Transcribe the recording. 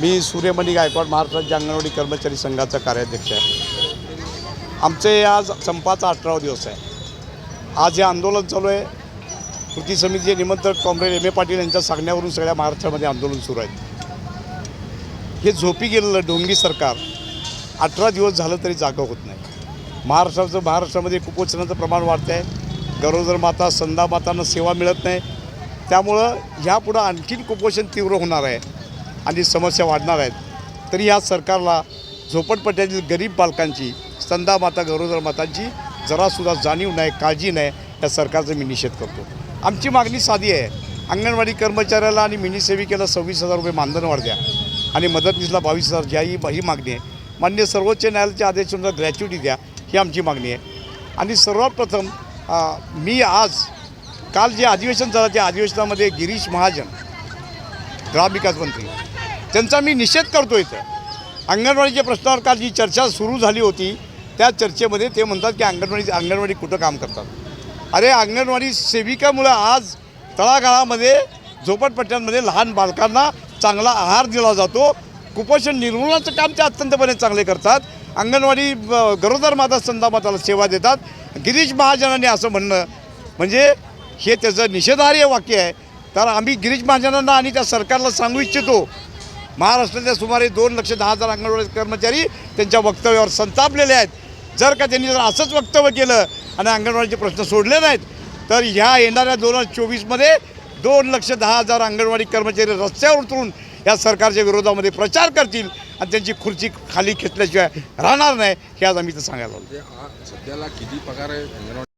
मी सूर्यमणी गायकवाड महाराष्ट्र अंगणवाडी कर्मचारी संघाचा कार्याध्यक्ष आहे. आमचे आज संपाचा अठरावा दिवस आहे. आज हे आंदोलन चालू आहे. कृती समितीचे निमंत्रक कॉम्रेड एम ए पाटील यांच्या सांगण्यावरून सगळ्या महाराष्ट्रामध्ये आंदोलन सुरू आहे. हे झोपी गेलेलं ढोंगी सरकार अठरा दिवस झालं तरी जागा होत नाही. महाराष्ट्राचं महाराष्ट्रामध्ये कुपोषणाचं प्रमाण वाढतं आहे गरोदर माता संदा मातांना सेवा मिळत नाही. त्यामुळं ह्यापुढं आणखीन कुपोषण तीव्र होणार आहे. आणि समस्या वाढणार आहेत तरी ह्या सरकारला झोपडपट्ट्यातील गरीब बालकांची स्तंदा माता गरोदर मातांची जरासुद्धा जाणीव नाही काळजी नाही या सरकारचा मी निषेध करतो. आमची मागणी साधी आहे अंगणवाडी कर्मचाऱ्याला आणि मिनी सेविकेला सव्वीस हजार रुपये मानधन वाढ द्या आणि मदतनीसला बावीस हजार द्या ही ही मागणी आहे. मान्य सर्वोच्च न्यायालयाच्या आदेशानुसार ग्रॅच्युटी द्या ही आमची मागणी आहे. आणि सर्वात प्रथम मी आज काल जे अधिवेशन झालं त्या अधिवेशनामध्ये गिरीश महाजन ग्रामविकास मंत्री त्यांचा मी निषेध करतो इथं. अंगणवाडीच्या प्रश्नावर काल जी चर्चा सुरू झाली होती त्या चर्चेमध्ये ते म्हणतात की अंगणवाडी अंगणवाडी कुठं काम करतात? अरे अंगणवाडी सेविकामुळं आज तळागाळामध्ये झोपडपट्ट्यांमध्ये लहान बालकांना चांगला आहार दिला जातो. कुपोषण निर्मूलनाचं काम ते अत्यंतपणे चांगले करतात. अंगणवाडी गरोदर माता संदा सेवा देतात. गिरीश महाजनांनी असं म्हणणं म्हणजे हे त्याचं निषेधार्ह वाक्य आहे. तर आम्ही गिरीश महाजनांना आणि त्या सरकारला सांगू इच्छितो महाराष्ट्रातल्या सुमारे दोन लक्ष दहा हजार अंगणवाडी कर्मचारी त्यांच्या वक्तव्यावर संतापलेले आहेत. जर का त्यांनी जर असंच वक्तव्य केलं आणि अंगणवाडीचे प्रश्न सोडले नाहीत तर ह्या येणाऱ्या दोन हजार चोवीसमध्ये दोन लक्ष दहा हजार अंगणवाडी कर्मचारी रस्त्यावर उतरून या सरकारच्या विरोधामध्ये प्रचार करतील आणि त्यांची खुर्ची खाली खेचल्याशिवाय राहणार नाही हे आज आम्ही तर सांगायला म्हणजे सध्याला किती पगार आहे